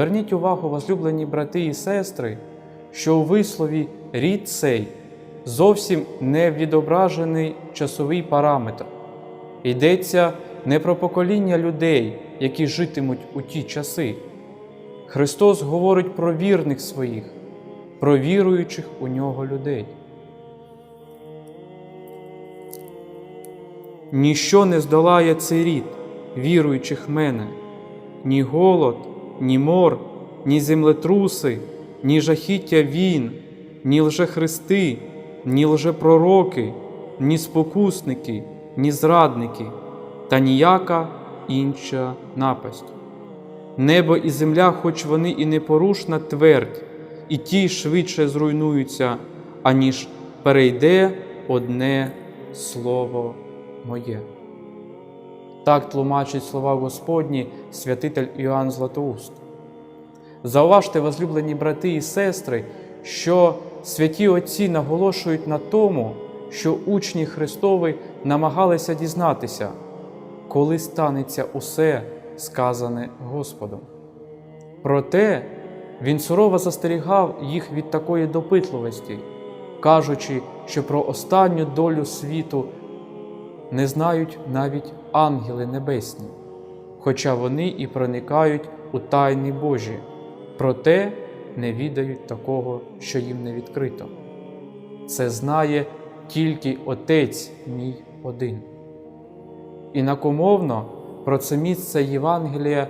Зверніть увагу, возлюблені брати і сестри, що у вислові рід цей зовсім не відображений часовий параметр. Йдеться не про покоління людей, які житимуть у ті часи. Христос говорить про вірних своїх, про віруючих у нього людей. Ніщо не здолає цей рід, віруючих мене, ні голод, ні мор, ні землетруси, ні жахіття війн, ні лжехристи, ні лжепророки, ні спокусники, ні зрадники, та ніяка інша напасть. Небо і земля, хоч вони і непорушна твердь, і ті швидше зруйнуються, аніж перейде одне слово моє. Так тлумачить слова Господні святитель Іоанн Златоуст. Зауважте, возлюблені брати і сестри, що святі Отці наголошують на тому, що учні Христові намагалися дізнатися, коли станеться усе сказане Господом. Проте він сурово застерігав їх від такої допитливості, кажучи, що про останню долю світу не знають навіть ангели небесні, хоча вони і проникають у тайни Божі, проте не відають такого, що їм не відкрито. Це знає тільки Отець мій один. Інакомовно про це місце Євангелія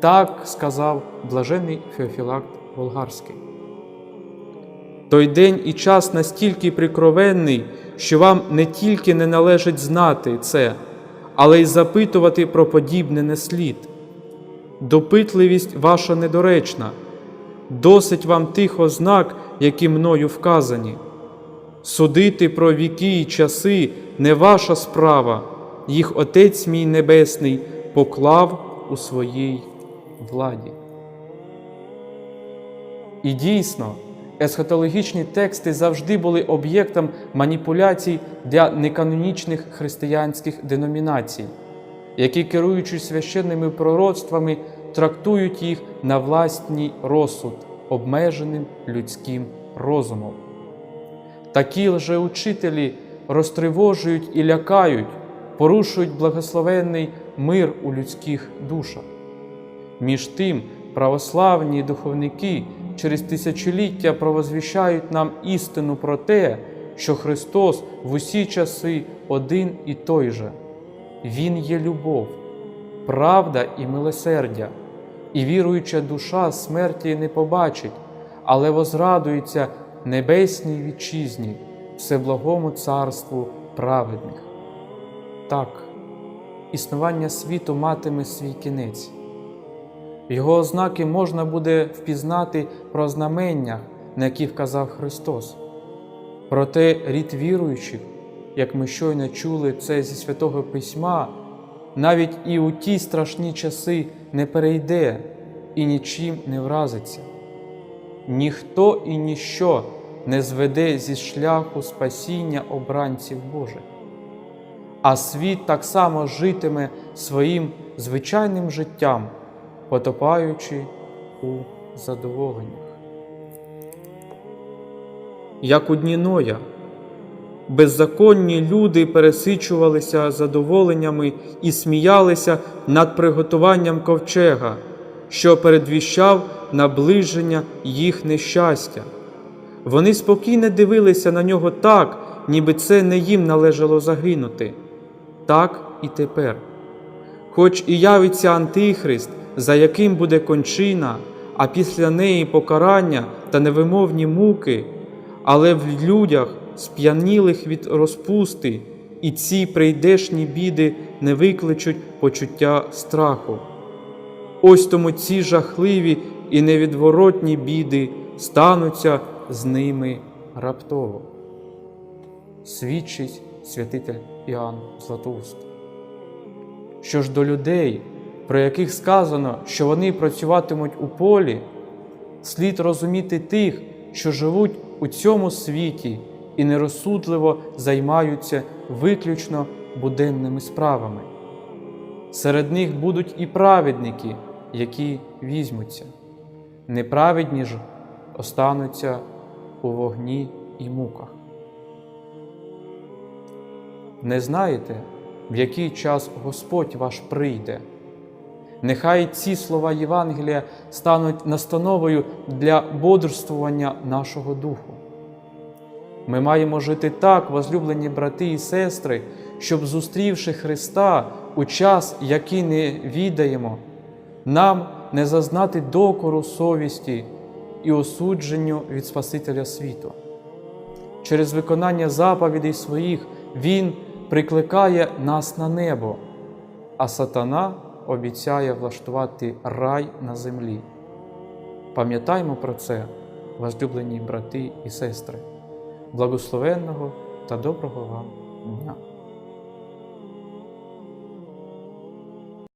так сказав блажений Феофілакт Болгарський. Той день і час настільки прикровенний, що вам не тільки не належить знати це, але й запитувати про подібне не слід. Допитливість ваша недоречна, досить вам тих ознак, які мною вказані. Судити про віки і часи не ваша справа, їх Отець мій Небесний поклав у своїй владі. І дійсно, есхатологічні тексти завжди були об'єктом маніпуляцій для неканонічних християнських деномінацій, які, керуючись священними пророцтвами, трактують їх на власний розсуд, обмеженим людським розумом. Такі лжеучителі розтривожують і лякають, порушують благословенний мир у людських душах. Між тим, православні духовники через тисячоліття провозвіщають нам істину про те, що Христос в усі часи один і той же. Він є любов, правда і милосердя, і віруюча душа смерті не побачить, але возрадується небесній вітчизні, всеблагому царству праведних. Так, існування світу матиме свій кінець. Його ознаки можна буде впізнати про знамення, на які вказав Христос. Проте рід віруючих, як ми щойно чули це зі святого Письма, навіть і у ті страшні часи не перейде і нічим не вразиться. Ніхто і ніщо не зведе зі шляху спасіння обранців Божих, а світ так само житиме своїм звичайним життям потопаючи у задоволеннях. Як у дні Ноя, беззаконні люди пересичувалися задоволеннями і сміялися над приготуванням ковчега, що передвіщав наближення їх нещастя. Вони спокійно дивилися на нього так, ніби це не їм належало загинути. Так і тепер. Хоч і явиться Антихрист, за яким буде кончина, а після неї покарання та невимовні муки, але в людях, сп'янілих від розпусти, і ці прийдешні біди не викличуть почуття страху. Ось тому ці жахливі і невідворотні біди стануться з ними раптово. Свідчить святитель Іоанн Златоуст. Що ж до людей, про яких сказано, що вони працюватимуть у полі, слід розуміти тих, що живуть у цьому світі і нерозсудливо займаються виключно буденними справами. Серед них будуть і праведники, які візьмуться. неправедні ж остануться у вогні і муках. Не знаєте, в який час Господь ваш прийде. Нехай ці слова Євангелія стануть настановою для бодрствування нашого духу. Ми маємо жити так, возлюблені брати і сестри, щоб, зустрівши Христа у час, який не відаємо, нам не зазнати докору совісті і осудженню від Спасителя світу. Через виконання заповідей своїх Він прикликає нас на небо, а сатана обіцяє влаштувати рай на землі. Пам'ятаймо про це, возлюблені брати і сестри, благословенного та доброго вам